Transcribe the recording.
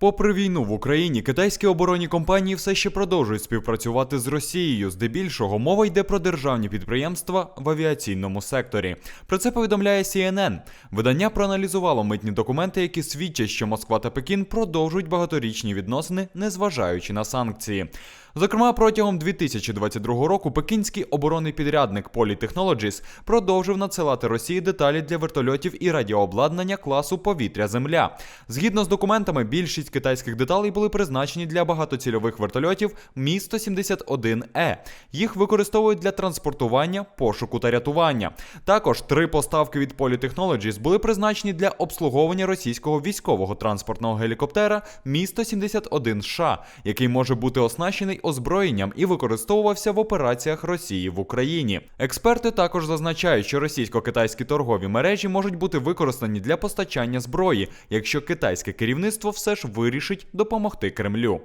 Попри війну в Україні, китайські оборонні компанії все ще продовжують співпрацювати з Росією. Здебільшого мова йде про державні підприємства в авіаційному секторі. Про це повідомляє CNN. Видання проаналізувало митні документи, які свідчать, що Москва та Пекін продовжують багаторічні відносини, незважаючи на санкції. Зокрема, протягом 2022 року пекінський оборонний підрядник Polytechnologies продовжив надсилати Росії деталі для вертольотів і радіообладнання класу повітря-земля. Згідно з документами, більшість китайських деталей були призначені для багатоцільових вертольотів Мі 171 е Їх використовують для транспортування, пошуку та рятування. Також три поставки від Polytechnologies були призначені для обслуговування російського військового транспортного гелікоптера Мі 171 США, який може бути оснащений озброєнням і використовувався в операціях Росії в Україні. Експерти також зазначають, що російсько-китайські торгові мережі можуть бути використані для постачання зброї, якщо китайське керівництво все ж вирішить допомогти Кремлю.